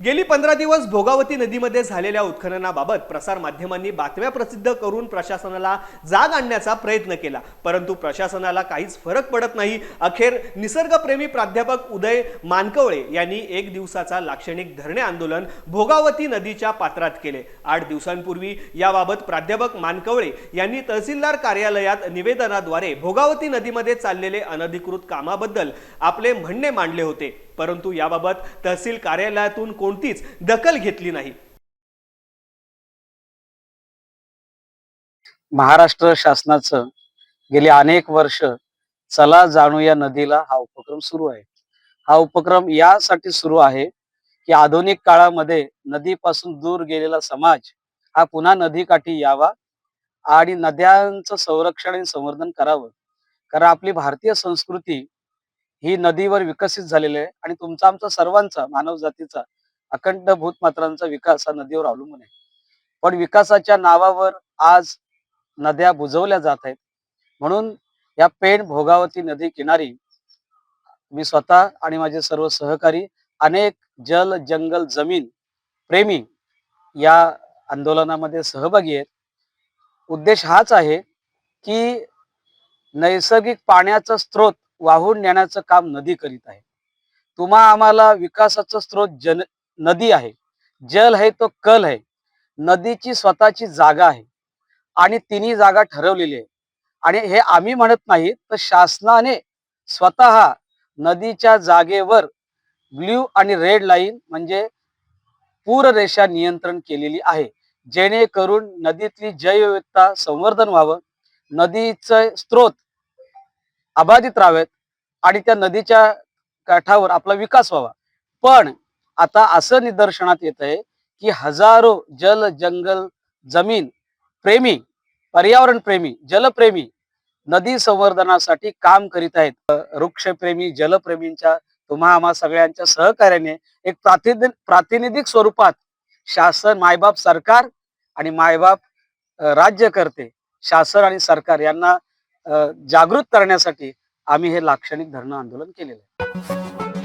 गेली पंधरा दिवस भोगावती नदीमध्ये झालेल्या उत्खननाबाबत प्रसार माध्यमांनी बातम्या प्रसिद्ध करून प्रशासनाला जाग आणण्याचा प्रयत्न केला. परंतु प्रशासनाला काहीच फरक पडत नाही. अखेर निसर्गप्रेमी प्राध्यापक उदय मानकवळे यांनी एक दिवसाचा लाक्षणिक धरणे आंदोलन भोगावती नदीच्या पात्रात केले. आठ दिवसांपूर्वी याबाबत प्राध्यापक मानकवळे यांनी तहसीलदार कार्यालयात निवेदनाद्वारे भोगावती नदीमध्ये चाललेले अनधिकृत कामाबद्दल आपले म्हणणे मांडले होते. परंतु याबाबत तहसील कार्यालयातून कोणतीच दखल घेतली नाही. महाराष्ट्र शासनाचं गेली अनेक वर्ष चला जाणूया नदीला हा उपक्रम सुरू आहे. हा उपक्रम यासाठी सुरू आहे की आधुनिक काळामध्ये नदीपासून दूर गेलेला समाज हा पुन्हा नदीकाठी यावा आणि नद्यांचं संरक्षण आणि संवर्धन करावं. कारण आपली भारतीय संस्कृती ही नदीवर विकसित झालेली आहे आणि तुमचा आमचा सर्वांचा मानव जातीचा अखंड भूतमात्रांचा विकास हा नदीवर अवलंबून आहे. पण विकासाच्या नावावर आज नद्या बुजवल्या जात आहेत. म्हणून या पेण भोगावती नदी किनारी मी स्वतः आणि माझे सर्व सहकारी अनेक जल जंगल जमीन प्रेमी या आंदोलनामध्ये सहभागी आहेत. उद्देश हाच आहे की नैसर्गिक पाण्याचा स्रोत वाहून नेण्याचं काम नदी करीत आहे. तुम्हा आम्हाला विकासाचा स्रोत जन नदी आहे. जल आहे तो कल आहे. नदीची स्वतःची जागा आहे. आणि तिन्ही जागा ठरवलेली आहे. आणि हे आम्ही म्हणत नाही तर शासनाने स्वतः नदीच्या जागेवर ब्ल्यू आणि रेड लाईन म्हणजे पूररेषा नियंत्रण केलेली आहे. जेणेकरून नदीतली जैवविविधता संवर्धन व्हावं नदीचे स्रोत अबाधित राहावेत आणि त्या नदीच्या काठावर आपला विकास व्हावा. पण आता असं निदर्शनात येत आहे की हजारो जल जंगल जमीन प्रेमी पर्यावरण प्रेमी जलप्रेमी नदी संवर्धनासाठी काम करीत आहेत. वृक्षप्रेमी जलप्रेमींच्या तुम्हा आम्हा सगळ्यांच्या सहकार्याने एक प्रातिनिधिक प्रातिनिधिक स्वरूपात शासन मायबाप सरकार आणि मायबाप राज्यकर्ते शासन आणि सरकार यांना जागृत करण्यासाठी आम्ही हे लाक्षणिक धरणं आंदोलन केलेलं आहे.